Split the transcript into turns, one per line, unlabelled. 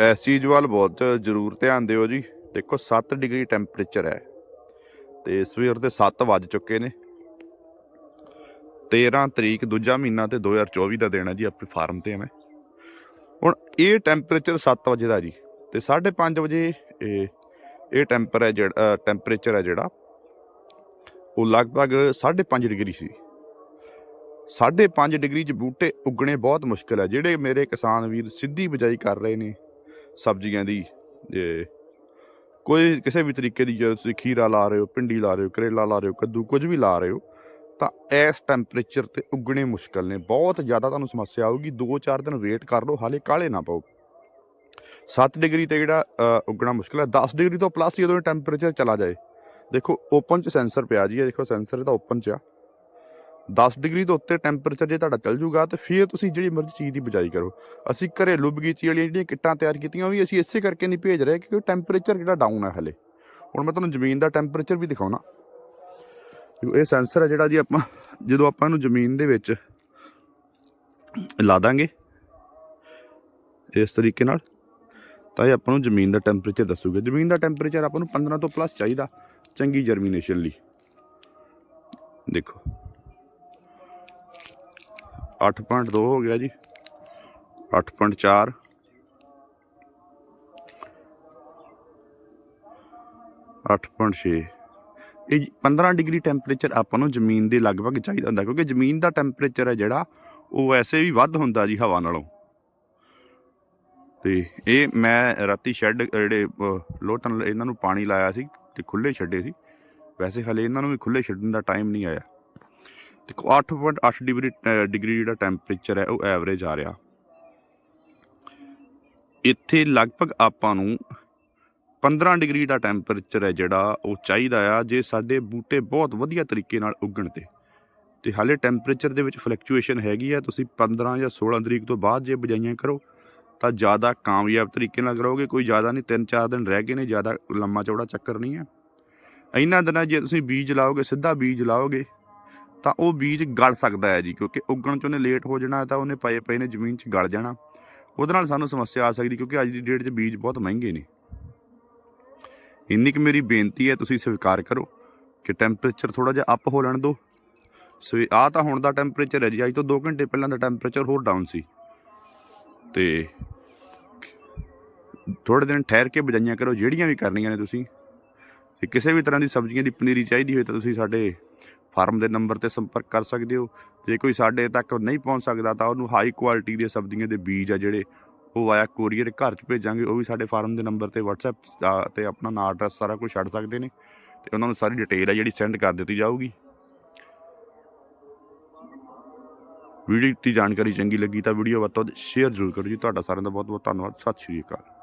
ਇਸ ਚੀਜ਼ ਵੱਲ ਬਹੁਤ ਜ਼ਰੂਰ ਧਿਆਨ ਦਿਓ ਜੀ। ਦੇਖੋ 7 ਡਿਗਰੀ ਟੈਂਪਰੇਚਰ ਹੈ ਤੇ ਸਵੇਰ ਦੇ 7 ਵੱਜ ਚੁੱਕੇ ਨੇ। 13 ਤਰੀਕ ਦੂਜਾ ਮਹੀਨਾ ਤੇ 2024 ਦਾ ਦਿਨ ਹੈ ਜੀ, ਆਪਣੀ ਫਾਰਮ ਤੇ ਮੈਂ ਹੁਣ ਇਹ ਟੈਂਪਰੇਚਰ 7 ਵਜੇ ਦਾ ਜੀ ਤੇ 5:30 ਵਜੇ ਇਹ ਇਹ ਟੈਂਪਰ ਹੈ ਜਿਹੜਾ ਟੈਂਪਰੇਚਰ ਹੈ ਜਿਹੜਾ, ਉਹ ਲਗਭਗ 5.5 ਡਿਗਰੀ ਸੀ। 5.5 ਡਿਗਰੀ 'ਚ ਬੂਟੇ ਉੱਗਣੇ ਬਹੁਤ ਮੁਸ਼ਕਲ ਹੈ। ਜਿਹੜੇ ਮੇਰੇ ਕਿਸਾਨ ਵੀਰ ਸਿੱਧੀ ਬਿਜਾਈ ਕਰ ਰਹੇ ਨੇ ਸਬਜ਼ੀਆਂ ਦੀ ਇਹ ਕੋਈ ਕਿਸੇ ਵੀ ਤਰੀਕੇ ਦੀ ਜੇ ਤੁਸੀਂ ਖੀਰਾ ਲਾ ਰਹੇ ਹੋ ਪਿੰਡੀ ਲਾ ਰਹੇ ਹੋ, ਕਰੇਲਾ ਲਾ ਰਹੇ ਹੋ, ਕੱਦੂ, ਕੁਝ ਵੀ ਲਾ ਰਹੇ ਹੋ, ਤਾਂ ਇਸ ਟੈਂਪਰੇਚਰ ਤੇ ਉੱਗਣੇ ਮੁਸ਼ਕਲ ਨੇ। ਬਹੁਤ ਜ਼ਿਆਦਾ ਤੁਹਾਨੂੰ ਸਮੱਸਿਆ ਆਊਗੀ 2-4 ਦਿਨ ਵੇਟ ਕਰ ਲਓ, ਹਾਲੇ ਕਾਲੇ ਨਾ ਪਾਓ। 7 ਡਿਗਰੀ ਤੇ ਜਿਹੜਾ ਉੱਗਣਾ ਮੁਸ਼ਕਲ ਹੈ 10 ਡਿਗਰੀ ਤੋਂ ਪਲੱਸ ਜਦੋਂ ਟੈਂਪਰੇਚਰ ਚਲਾ ਜਾਏ। ਦੇਖੋ ਓਪਨ ਚ ਸੈਂਸਰ ਪਿਆ ਜੀ, ਇਹ ਦੇਖੋ ਸੈਂਸਰ ਤਾਂ ਓਪਨ ਚ ਆ। 10 ਡਿਗਰੀ ਤੋਂ ਉੱਤੇ ਟੈਂਪਰੇਚਰ ਜੇ ਤੁਹਾਡਾ ਚੱਲ ਜੂਗਾ, ਤੇ ਫਿਰ ਤੁਸੀਂ ਜਿਹੜੀ ਮਰਜ਼ੀ ਚੀਜ਼ ਦੀ ਬਜਾਈ ਕਰੋ। ਅਸੀਂ ਘਰੇਲੂ ਬਗੀਚੀ ਵਾਲੀਆਂ ਜਿਹੜੀਆਂ ਕਿੱਟਾਂ ਤਿਆਰ ਕੀਤੀਆਂ, ਉਹ ਵੀ ਅਸੀਂ ਇਸੇ ਕਰਕੇ ਨਹੀਂ ਭੇਜ ਰਹੇ, ਕਿਉਂਕਿ ਟੈਂਪਰੇਚਰ ਜਿਹੜਾ ਡਾਊਨ ਹੈ ਹਲੇ। ਹੁਣ ਮੈਂ ਤੁਹਾਨੂੰ ਜ਼ਮੀਨ ਦਾ ਟੈਂਪਰੇਚਰ ਵੀ ਦਿਖਾਉਣਾ। ਇਹ ਸੈਂਸਰ ਹੈ ਜਿਹੜਾ ਜੀ ਆਪਾਂ, ਜਦੋਂ ਆਪਾਂ ਇਹਨੂੰ ਜ਼ਮੀਨ ਦੇ ਵਿੱਚ ਲਾ ਦਾਂਗੇ, ਇਸ ਤਰੀਕੇ ਨਾਲ, ਤਾਂ ਇਹ ਆਪਾਂ ਨੂੰ ਜ਼ਮੀਨ ਦਾ ਟੈਂਪਰੇਚਰ ਦੱਸੂਗਾ। ਜ਼ਮੀਨ ਦਾ ਟੈਂਪਰੇਚਰ ਆਪਾਂ ਨੂੰ 15 ਤੋਂ ਪਲੱਸ ਚਾਹੀਦਾ, ਚੰਗੀ ਜਰਮੀਨੇਸ਼ਨ ਲਈ। ਦੇਖੋ। 8.2 ਹੋ ਗਿਆ ਜੀ। 8.4 8.6 ਇਹ ਜੀ 15 ਡਿਗਰੀ ਟੈਂਪਰੇਚਰ ਆਪਾਂ ਨੂੰ ਜ਼ਮੀਨ ਦੇ ਲਗਭਗ ਚਾਹੀਦਾ ਹੁੰਦਾ, ਕਿਉਂਕਿ ਜ਼ਮੀਨ ਦਾ ਟੈਂਪਰੇਚਰ ਹੈ ਜਿਹੜਾ, ਉਹ ਵੈਸੇ ਵੀ ਵੱਧ ਹੁੰਦਾ ਜੀ ਹਵਾ ਨਾਲੋਂ। ਤੇ ਇਹ ਮੈਂ ਰਾਤੀ ਸ਼ੈੱਡ, ਜਿਹੜੇ ਲੋਟਨ ਇਹਨਾਂ ਨੂੰ ਪਾਣੀ ਲਾਇਆ ਸੀ ਤੇ ਖੁੱਲੇ ਛੱਡੇ ਸੀ। ਵੈਸੇ ਹਲੇ ਇਹਨਾਂ ਨੂੰ ਵੀ ਖੁੱਲੇ ਛੱਡਣ ਦਾ ਟਾਈਮ ਨਹੀਂ ਆਇਆ। ਦੇਖੋ 8.8 ਡਿਗਰੀ ਅ, ਡਿਗਰੀ ਜਿਹੜਾ ਟੈਂਪਰੇਚਰ ਹੈ ਉਹ ਐਵਰੇਜ ਆ ਰਿਹਾ। ਇੱਥੇ ਲਗਭਗ ਆਪਾਂ ਨੂੰ 15 ਡਿਗਰੀ ਦਾ ਟੈਂਪਰੇਚਰ ਹੈ ਜਿਹੜਾ ਉਹ ਚਾਹੀਦਾ ਆ ਜੇ ਸਾਡੇ ਬੂਟੇ ਬਹੁਤ ਵਧੀਆ ਤਰੀਕੇ ਨਾਲ ਉੱਗਣ ਤੇ। ਤੇ ਹਾਲੇ ਟੈਂਪਰੇਚਰ ਦੇ ਵਿੱਚ ਫਲਕਚੁਏਸ਼ਨ ਹੈਗੀ ਆ ਤੁਸੀਂ 15 ਜਾਂ 16 ਤਰੀਕ ਤੋਂ ਬਾਅਦ ਜੇ ਬਜਾਈਆਂ ਕਰੋ ਤਾਂ ਜ਼ਿਆਦਾ ਕਾਮਯਾਬ ਤਰੀਕੇ ਨਾਲ ਕਰੋਗੇ ਕੋਈ ਜ਼ਿਆਦਾ ਨਹੀਂ 3-4 ਦਿਨ ਰਹਿ ਗਏ ਨੇ ਜ਼ਿਆਦਾ ਲੰਮਾ ਚੌੜਾ ਚੱਕਰ ਨਹੀਂ ਹੈ। ਇਹਨਾਂ ਦਿਨਾਂ ਜੇ ਤੁਸੀਂ ਬੀਜ ਲਾਓਗੇ ਸਿੱਧਾ ਬੀਜ ਲਾਓਗੇ ਤਾਂ ਉਹ ਬੀਜ ਗਲ ਸਕਦਾ ਹੈ ਜੀ, ਕਿਉਂਕਿ ਉੱਗਣ ਚ ਉਹਨੇ ਲੇਟ ਹੋ ਜਾਣਾ, ਤਾਂ ਉਹਨੇ ਪਏ ਪਏ ਨੇ ਜ਼ਮੀਨ 'ਚ ਗਲ ਜਾਣਾ। ਉਹਦੇ ਨਾਲ ਸਾਨੂੰ ਸਮੱਸਿਆ ਆ ਸਕਦੀ, ਕਿਉਂਕਿ ਅੱਜ ਦੀ ਡੇਟ 'ਚ ਬੀਜ ਬਹੁਤ ਮਹਿੰਗੇ ਨੇ। ਇੰਨੀ ਕੁ ਮੇਰੀ ਬੇਨਤੀ ਹੈ, ਤੁਸੀਂ ਸਵੀਕਾਰ ਕਰੋ ਕਿ ਟੈਂਪਰੇਚਰ ਥੋੜਾ ਜਿਹਾ ਅਪ ਹੋ ਲੈਣ ਦਿਓ। ਸੋ ਆ ਤਾਂ ਹੁਣ ਦਾ ਟੈਂਪਰੇਚਰ ਹੈ ਜੀ, ਅੱਜ ਤੋਂ 2 ਘੰਟੇ ਪਹਿਲਾਂ ਦਾ ਟੈਂਪਰੇਚਰ ਹੋਰ ਡਾਊਨ ਸੀ। ਤੇ ਥੋੜੇ ਦਿਨ ਠਹਿਰ ਕੇ ਬਜਾਈਆਂ ਕਰੋ, ਜਿਹੜੀਆਂ ਵੀ ਕਰਨੀਆਂ ਨੇ ਤੁਸੀਂ। ਤੇ ਕਿਸੇ ਵੀ ਤਰ੍ਹਾਂ ਦੀ ਸਬਜ਼ੀਆਂ ਦੀ ਪਨੀਰੀ ਚਾਹੀਦੀ ਹੋਵੇ ਤਾਂ ਤੁਸੀਂ ਸਾਡੇ ਫਾਰਮ ਦੇ ਨੰਬਰ ਤੇ ਸੰਪਰਕ ਕਰ ਸਕਦੇ ਹੋ। ਜੇ ਕੋਈ ਸਾਡੇ ਤੱਕ ਨਹੀਂ ਪਹੁੰਚ ਸਕਦਾ ਤਾਂ ਉਹਨੂੰ ਹਾਈ ਕੁਆਲਿਟੀ ਦੇ ਸਬਜ਼ੀਆਂ ਦੇ ਬੀਜ ਆ ਜਿਹੜੇ ਉਹ ਆਇਆ ਕੋਰੀਅਰ ਘਰ 'ਚ ਭੇਜਾਂਗੇ, ਉਹ ਵੀ ਸਾਡੇ ਫਾਰਮ ਦੇ ਨੰਬਰ ਤੇ WhatsApp ਤੇ ਆਪਣਾ ਨਾਂ ਐਡਰੈਸ ਸਾਰਾ ਕੁਝ ਛੱਡ ਸਕਦੇ ਨੇ ਤੇ ਉਹਨਾਂ ਨੂੰ ਸਾਰੀ ਡਿਟੇਲ ਆ ਜਿਹੜੀ ਸੈਂਡ ਕਰ ਦਿੱਤੀ ਜਾਊਗੀ। ਵੀਡੀਓ ਦੀ ਜਾਣਕਾਰੀ ਚੰਗੀ ਲੱਗੀ ਤਾਂ ਵੀਡੀਓ ਵੱਧ ਤੋਂ ਵੱਧ ਸ਼ੇਅਰ ਜ਼ਰੂਰ ਕਰੋ ਜੀ। ਤੁਹਾਡਾ ਸਾਰਿਆਂ ਦਾ ਬਹੁਤ ਬਹੁਤ ਧੰਨਵਾਦ। ਸਤਿ ਸ਼੍ਰੀ ਅਕਾਲ।